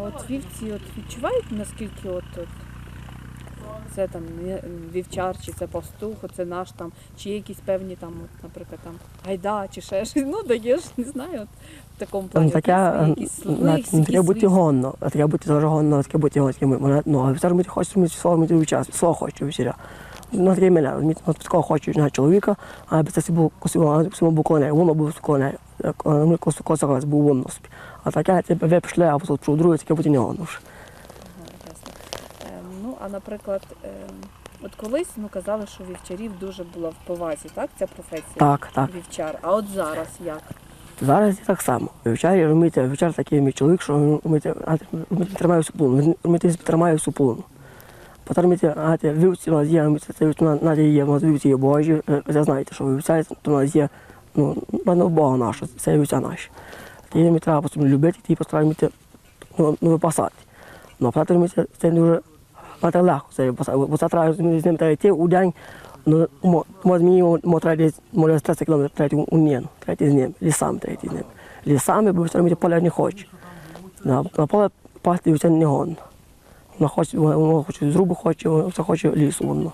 А от вівці от відчувають, наскільки от, от це там вівчар, чи це пастух, це наш там, чи є якісь певні там, от, наприклад, там гайда, чи ще щось. Ну даєш, не знаю, от, в такому плані. Ну, таке, От є е, якісь, ну, якісь не треба бути гонно, а треба бути дуже гонно, таке бути таке мене, ну, а зараз ми хочемо свого мити час, свого хочу весіря. Ну, мене, розумієте, ну, такого хочу на чоловіка, а це був був коней, воно був коней, ми косу косо був воно собі. А таке, це ви пішли, а тут про друге, таке бути не гонно вже. Ну, а наприклад, ем, от колись ну, казали, що вівчарів дуже була в повазі, так, ця професія? Так, так. Вівчар. А от зараз як? Зараз і так само. Вівчар, розумієте, вівчар такий мій чоловік, що а, розумієте, тримає всю полону, розумієте, тримає всю полону. Потім, а вівці у нас є, це нас є, у нас вівці є божі, е, ви знаєте, що вівця, то у нас є, ну, мене Бога наша, це вівця наші. І їм треба просто любити, і постараємося, ну, ну, випасати. Ну, а потім, розумієте, це не дуже, а легко це випасати, бо це треба, з ним треба йти у день, Ну, мо- може мені мо треба десь, може 30 кілометрів третій у Ніну, третій з ним, лісами третій з ним. Лісами, бо все поля не хоче. На, на поле пасти це не гонно. Воно хоче, воно хоче зрубу хоче, все хоче лісу воно.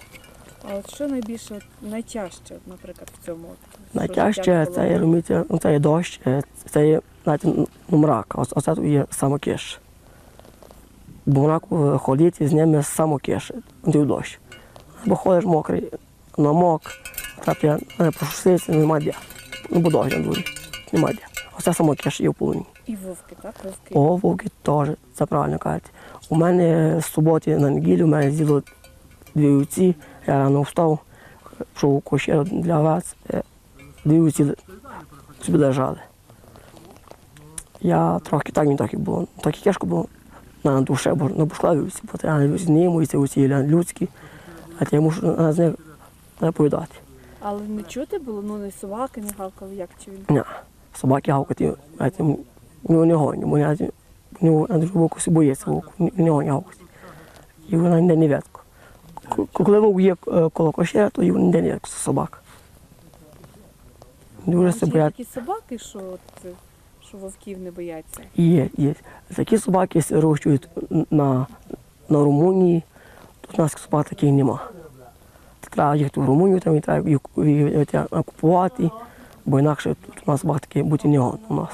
А от що найбільше найтяжче, наприклад, в цьому? Найтяжче це є, розумієте, ну, це є дощ, е, це є знаєте, ну, мрак, ось, оце є самокиш. Бо мрак е, ходити з ними самокиш, дощ. Бо ходиш мокрий, намок, не прошусився, нема де. Ну, бо дощ на дворі, нема де. Оце самокиш є в полоні. І вовки, так? Вовки. О, вовки теж, це правильно кажете. У мене з суботи на неділю у мене з'їло дві вівці, я рано встав, пішов у кошер для вас, е, дві вівці собі лежали. Я трохи так не так і було. Так і тяжко було на душе, бо на бушла вівці, бо я з ними, і це вівці людські, а я мушу з них наповідати. Але не чути було, ну не собаки, не гавкали, як чи він. Ні, собаки гавкати, знаєте, ну не гоню, бо я ну, на другу боку вовку, не гоню гавкати. І вона ніде не ветко. Коли вовк є е, коло кошера, то його ніде не ветко собак. Дуже чи є такі собаки, що, от, е, що вовків не бояться? Є, є. Такі собаки вирощують на, на Румунії, тут у нас собак таких нема. Треба їхати в Румунію, там і треба їх е, купувати, бо інакше тут у нас собак будь не у нас.